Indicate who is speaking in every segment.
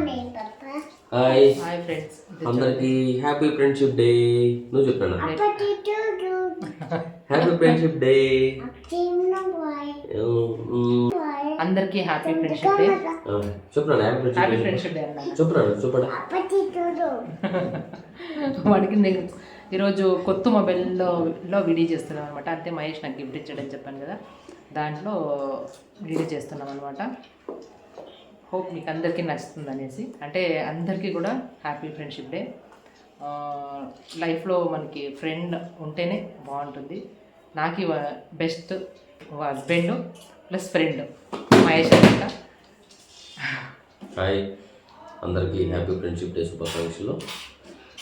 Speaker 1: Hi
Speaker 2: hi friends
Speaker 1: అందరికి happy friendship day నువ్వు చెప్పాను? హ్యాపీ ఫ్రెండ్షిప్ డే
Speaker 2: అందరికీ హ్యాపీ ఫ్రెండ్షిప్ డే
Speaker 1: చెప్పాను హ్యాపీ
Speaker 2: హ్యాపీ
Speaker 1: ఫ్రెండ్షిప్
Speaker 2: డే అన్న.
Speaker 1: చెప్పాను చెప్పండి.
Speaker 2: వాడికి నేను ఈరోజు కొత్త మొబైల్లో లో వీడియో చేస్తున్నాం అనమాట అంతే మహేష్ నాకు గిఫ్ట్ ఇచ్చాడని చెప్పాను కదా. దాంట్లో వీడియో చేస్తున్నాం అనమాట హోప్ మీకు అందరికీ నచ్చుతుంది అనేసి అంటే అందరికీ కూడా హ్యాపీ ఫ్రెండ్షిప్ డే. లైఫ్లో మనకి ఫ్రెండ్ ఉంటేనే బాగుంటుంది. నాకు best husband plus friend Mahesh అనమాట
Speaker 1: హాయ్. అందరికీ హ్యాపీ ఫ్రెండ్షిప్ డే శుభాకాంక్షలు.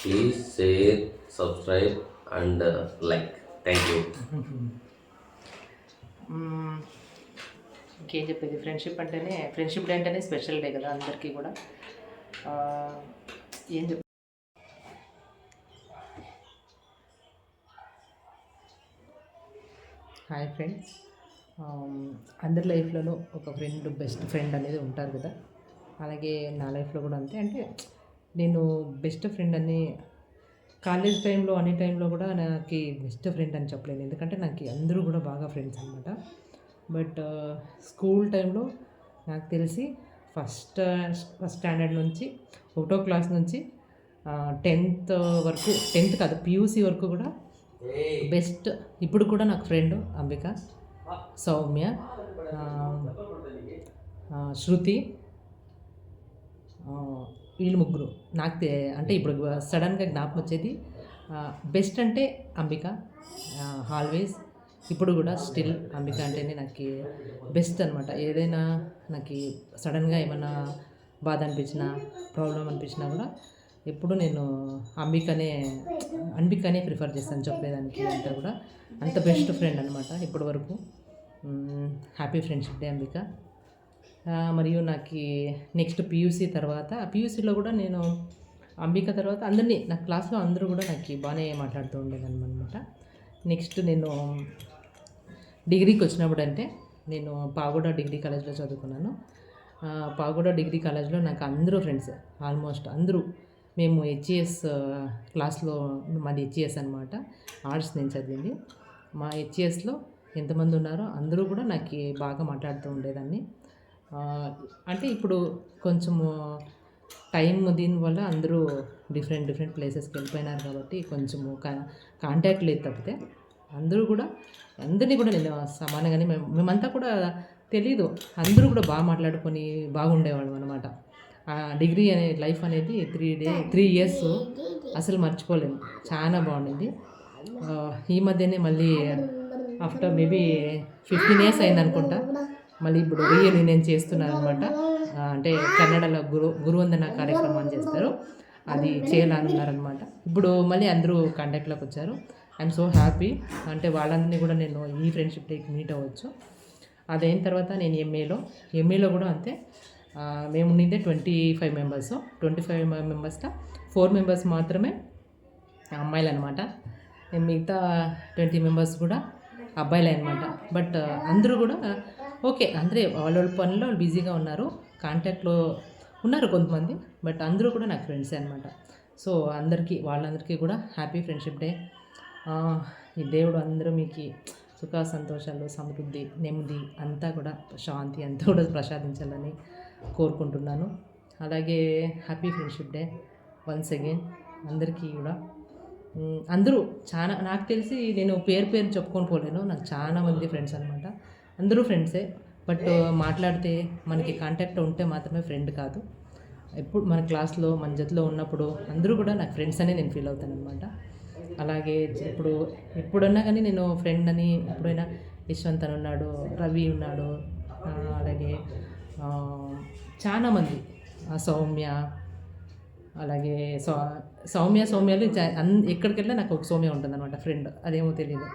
Speaker 1: Please share subscribe and like. Thank you.
Speaker 2: ఇంకేం చెప్పేది? ఫ్రెండ్షిప్ అంటేనే ఫ్రెండ్షిప్ డే అంటేనే స్పెషల్ డే కదా అందరికీ కూడా. ఏం చెప్ హాయ్ ఫ్రెండ్స్. అందరి లైఫ్లోనూ ఒక ఫ్రెండ్ బెస్ట్ ఫ్రెండ్ అనేది ఉంటారు కదా. అలాగే నా లైఫ్లో కూడా అంతే. అంటే నేను బెస్ట్ ఫ్రెండ్ అని కాలేజ్ టైంలో అనే టైంలో కూడా నాకు బెస్ట్ ఫ్రెండ్ అని చెప్పలేను. ఎందుకంటే నాకు అందరూ కూడా బాగా ఫ్రెండ్స్ అనమాట బట్ స్కూల్ టైంలో నాకు తెలిసి ఫస్ట్ ఫస్ట్ స్టాండర్డ్ నుంచి ఒకటో క్లాస్ నుంచి టెన్త్ వరకు టెన్త్ కాదు పియూసీ వరకు కూడా బెస్ట్ ఇప్పుడు కూడా నాకు ఫ్రెండ్ అంబిక సౌమ్య శృతి వీళ్ళు ముగ్గురు. నాకు అంటే ఇప్పుడు సడన్గా జ్ఞాపకం వచ్చేది బెస్ట్ అంటే అంబిక ఆల్వేస్. ఇప్పుడు కూడా స్టిల్ అంబిక అంటేనే నాకు బెస్ట్ అనమాట ఏదైనా నాకు సడన్గా ఏమైనా బాధ అనిపించినా ప్రాబ్లం అనిపించినా కూడా ఎప్పుడు నేను అంబికనే అంబికనే ప్రిఫర్ చేస్తాను చెప్పేదానికి అంతా కూడా. అంత బెస్ట్ ఫ్రెండ్ అనమాట ఇప్పటి వరకు. Happy friendship day Ambika. మరియు నాకు నెక్స్ట్ పియూసీ తర్వాత పియూసీలో కూడా నేను అంబిక తర్వాత అందరినీ నా క్లాస్లో అందరూ కూడా నాకు బాగానే మాట్లాడుతూ ఉండేదాన్ని అనమాట నెక్స్ట్ నేను డిగ్రీకి వచ్చినప్పుడు అంటే నేను పాగోడ డిగ్రీ కాలేజ్లో చదువుకున్నాను. ఆ, పాగోడ డిగ్రీ కాలేజ్లో నాకు అందరూ ఫ్రెండ్స్ ఆల్మోస్ట్ అందరూ. మేము హెచ్ఈఎస్ క్లాస్లో మాది హెచ్ఈఎస్ అనమాట ఆర్ట్స్ నేను చదివింది. మా హెచ్ఈఎస్లో ఎంతమంది ఉన్నారో అందరూ కూడా నాకు బాగా మాట్లాడుతూ ఉండేదాన్ని. అంటే ఇప్పుడు కొంచెము టైం దీనివల్ల అందరూ డిఫరెంట్ డిఫరెంట్ ప్లేసెస్కి వెళ్ళిపోయినారు కాబట్టి కొంచెము కా కాంటాక్ట్ లేదు తప్పితే. అందరూ కూడా అందరినీ కూడా నేను సమానంగానే మేము మేమంతా కూడా తెలీదు. అందరూ కూడా బాగా మాట్లాడుకొని బాగుండేవాళ్ళం అనమాట ఆ డిగ్రీ అనే లైఫ్ అనేది త్రీ డే త్రీ ఇయర్స్ అసలు మర్చిపోలేము చాలా బాగుండింది. ఈ మధ్యనే మళ్ళీ ఆఫ్టర్ మేబీ ఫిఫ్టీన్ ఇయర్స్ అయింది అనుకుంటా. మళ్ళీ ఇప్పుడు రియల్ నేను చేస్తున్నాను అనమాట అంటే కన్నడలో గురు గురువందన కార్యక్రమం చేస్తారు. అది చేయాలనున్నారనమాట ఇప్పుడు మళ్ళీ అందరూ కాంటాక్ట్లోకి వచ్చారు. ఐఎమ్ సో హ్యాపీ అంటే వాళ్ళందరినీ కూడా నేను ఈ ఫ్రెండ్షిప్ డేకి మీట్ అవ్వచ్చు. అదైన తర్వాత నేను ఎంఏలో ఎంఏలో కూడా అంతే. మేము ఉండిందే twenty five members twenty five మెంబర్స్లో ఫోర్ మెంబర్స్ మాత్రమే అమ్మాయిలు అనమాట మిగతా ట్వంటీ మెంబర్స్ కూడా అబ్బాయిలే అనమాట బట్ అందరూ కూడా ఓకే అందరే వాళ్ళ వాళ్ళ పనిలో వాళ్ళు బిజీగా ఉన్నారు. కాంటాక్ట్లో ఉన్నారు కొంతమంది బట్ అందరూ కూడా నాకు ఫ్రెండ్సే అనమాట సో అందరికీ వాళ్ళందరికీ కూడా హ్యాపీ ఫ్రెండ్షిప్ డే ఈ దేవుడు అందరూ మీకు సుఖ సంతోషాలు సమృద్ధి నెమ్మది అంతా కూడా శాంతి అంతా కూడా ప్రసాదించాలని కోరుకుంటున్నాను. అలాగే happy friendship day once again అందరికీ కూడా. అందరూ చాలా నాకు తెలిసి నేను పేరు పేరు చెప్పుకొని పోలేను నాకు చాలా మంది ఫ్రెండ్స్ అనమాట అందరూ ఫ్రెండ్సే బట్ మాట్లాడితే మనకి కాంటాక్ట్ ఉంటే మాత్రమే ఫ్రెండ్ కాదు. ఎప్పుడు మన క్లాస్లో మన జతలో ఉన్నప్పుడు అందరూ కూడా నాకు ఫ్రెండ్స్ అనే నేను ఫీల్ అవుతాను అనమాట అలాగే ఇప్పుడు ఎప్పుడున్నా కానీ నేను ఫ్రెండ్ అని ఎప్పుడైనా యశ్వంత్ అని ఉన్నాడు రవి ఉన్నాడు అలాగే చాలామంది సౌమ్య అలాగే సౌ సౌమ్య సౌమ్యలు అన్ ఎక్కడికి వెళ్ళినా నాకు ఒక సౌమ్య ఉంటుంది అనమాట ఫ్రెండ్ అదేమో తెలియదు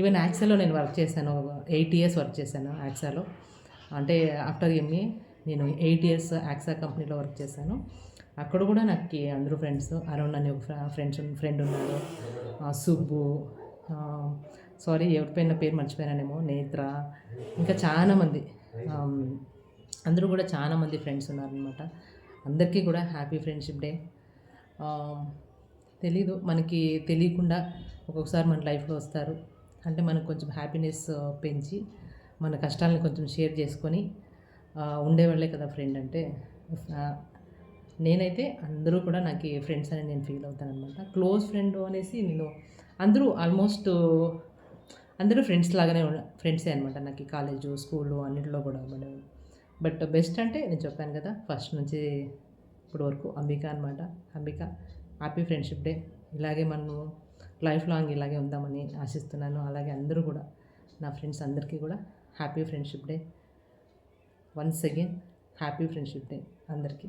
Speaker 2: ఈవెన్ యాక్సాలో నేను వర్క్ చేశాను ఎయిట్ ఇయర్స్ వర్క్ చేశాను యాక్సాలో అంటే ఆఫ్టర్ ఎంఏ నేను ఎయిట్ ఇయర్స్ యాక్సా కంపెనీలో వర్క్ చేశాను. అక్కడ కూడా నాకు అందరూ ఫ్రెండ్స్ అరుణ్ అనే ఒక ఫ్రెండ్స్ ఫ్రెండ్ ఉన్నారు సుబ్బు సారీ ఎవరిపైన పేరు మర్చిపోయానేమో నేత్ర ఇంకా చాలామంది అందరూ కూడా చాలా మంది ఫ్రెండ్స్ ఉన్నారనమాట అందరికీ కూడా హ్యాపీ ఫ్రెండ్షిప్ డే తెలీదు మనకి తెలియకుండా ఒక్కొక్కసారి మన లైఫ్లో వస్తారు. అంటే మనకు కొంచెం హ్యాపీనెస్ పెంచి మన కష్టాలను కొంచెం షేర్ చేసుకొని ఉండేవాళ్ళే కదా ఫ్రెండ్ అంటే నేనైతే అందరూ కూడా నాకు ఫ్రెండ్స్ అని నేను ఫీల్ అవుతాను అనమాట క్లోజ్ ఫ్రెండ్ అనేసి నేను అందరూ ఆల్మోస్ట్ అందరూ ఫ్రెండ్స్ లాగానే ఫ్రెండ్సే అనమాట నాకు కాలేజు స్కూలు అన్నింటిలో కూడా బట్ బెస్ట్ అంటే నేను చెప్పాను కదా ఫస్ట్ నుంచి ఇప్పుడు వరకు అంబిక అనమాట అంబిక హ్యాపీ ఫ్రెండ్షిప్ డే ఇలాగే మనము లైఫ్ లాంగ్ ఇలాగే ఉందామని ఆశిస్తున్నాను. అలాగే అందరూ కూడా నా ఫ్రెండ్స్ అందరికీ కూడా happy friendship day once again happy friendship day అందరికీ.